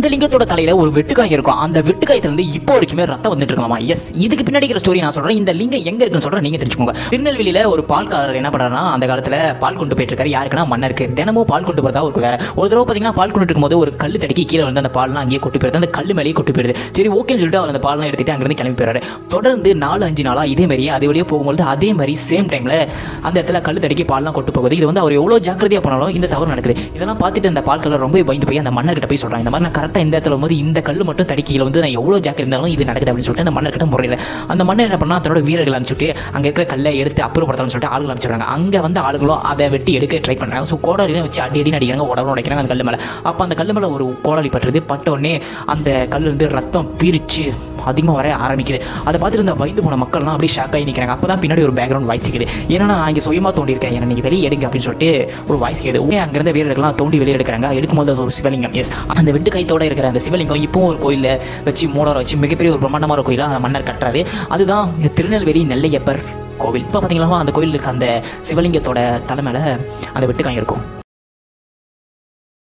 இந்த லிங்கத்தோட தலையில ஒரு வெட்டுக்காயம் இருக்கும். அந்த வெட்டுக்காயத்துல இருந்து இப்போ வரைக்குமே ரத்தம் வந்துட்டு இருக்காமா எஸ் இதுக்கு பின்னாடி இருக்கிற ஸ்டோரி நான் சொல்றேன். இந்த லிங்கம் எங்க இருக்குன்னு சொல்றேன். நீங்க தெரிஞ்சுக்கோங்க. திருநெல்வேலியில ஒரு பால்காரர் என்ன பண்றாருன்னா அந்த காலத்துல பால் கொண்டு போயிட்டு இருக்காரு யாருக்குன்னா மன்னருக்கு தினமும் பால் கொண்டு போறதா ஒரு வேற ஒரு தடவை பாத்தீங்கன்னா பால் கொண்டு இருக்கும்போது ஒரு கல் தடுக்கி கீழே வந்து அந்த பால்லாம் அங்கேயே கொட்டு போயிருது அந்த கல் மேலேயே கொட்டு போயிருது சரி ஓகேன்னு சொல்லிட்டு அவர் அந்த பால்லாம் எடுத்துட்டு அங்கிருந்து கிளம்பி போயிறாரு தொடர்ந்து நாலு அஞ்சு நாளா இதே மாதிரி அது வழியே போகும்போது அதே மாதிரி சேம் டைம்ல அந்த இடத்துல கல் தடுக்கி பால்லாம் கொட்டு போகுது. இது வந்து அவர் எவ்வளவு ஜாக்கிரதையா பண்ணாலும் இந்த தவறு நடக்குது. இதெல்லாம் பார்த்துட்டு அந்த பால் கலர் ரொம்ப பயந்து போய் அந்த மன்னர்கிட்ட போய் சொல்றாங்க இந்த மாதிரி நான் கரெக்டாக இந்த இடத்துல வரும்போது இந்த கல் மட்டும் தடுக்கியில் வந்து நான் எவ்வளோ ஜாக்கிரதை இருந்தாலும் இது நடக்குது அப்படின்னு சொல்லிட்டு அந்த மன்னர்கிட்ட முறையில். அந்த மன்னர் என்ன பண்ணால் தன்னோட வீரர்கள் அனுப்பிச்சுட்டு அங்கே இருக்கிற கல்லை எடுத்து அப்புறப்படுத்தலாம்னு சொல்லிட்டு ஆளுகள் அனுப்பிச்சுறாங்க அங்கே வந்து ஆளுகளும் அதை வெட்டி எடுக்க ட்ரை பண்ணுறாங்க ஸோ கோடாலியும் வச்சு அடி அடி அடிக்கிறாங்க. உடம்பு உடைக்கிறாங்க அந்த கல் மேலே. அப்போ அந்த கல் மேலே ஒரு கோடாலி பட்டுறது பட்ட உடனே அந்த கல் வந்து ரத்தம் பிரித்து அதிகமாக வர ஆரம்பிக்குது. அதை பார்த்துட்டு இந்த பயந்து போன மக்கள்லாம் அப்படியே ஷாக் ஆகி நிற்கிறாங்க அப்போ தான் பின்னாடி ஒரு பேக்ரவுண்ட் வாய்ஸ் கேக்குது. ஏன்னா நான் இங்கே சுயமாக தோண்டியிருக்கேன். என்ன நீங்கள் வெளியே எடுங்க அப்படின்னு சொல்லிட்டு ஒரு வாய்ஸ் கேக்குது. உடனே அங்கேருந்து வீரர்கள்லாம் தோண்டி வெளியே எடுக்கிறாங்க. எடுக்கும்போது அது ஒரு சிவலிங்கம். எஸ் அந்த வெட்டு கைத்தோட இருக்கிற அந்த சிவலிங்கம் இப்போ ஒரு கோயிலில் வச்சு மூலரை வச்சு மிகப்பெரிய ஒரு பிரம்மாண்டமான கோயிலாக அந்த மன்னர் கட்டுறாரு. அதுதான் திருநெல்வேலி நெல்லையப்பர் கோவில். இப்போ பார்த்தீங்களா அந்த கோயிலுக்கு அந்த சிவலிங்கத்தோட தலை மேலே அந்த வெட்டுக்காய் இருக்கும்.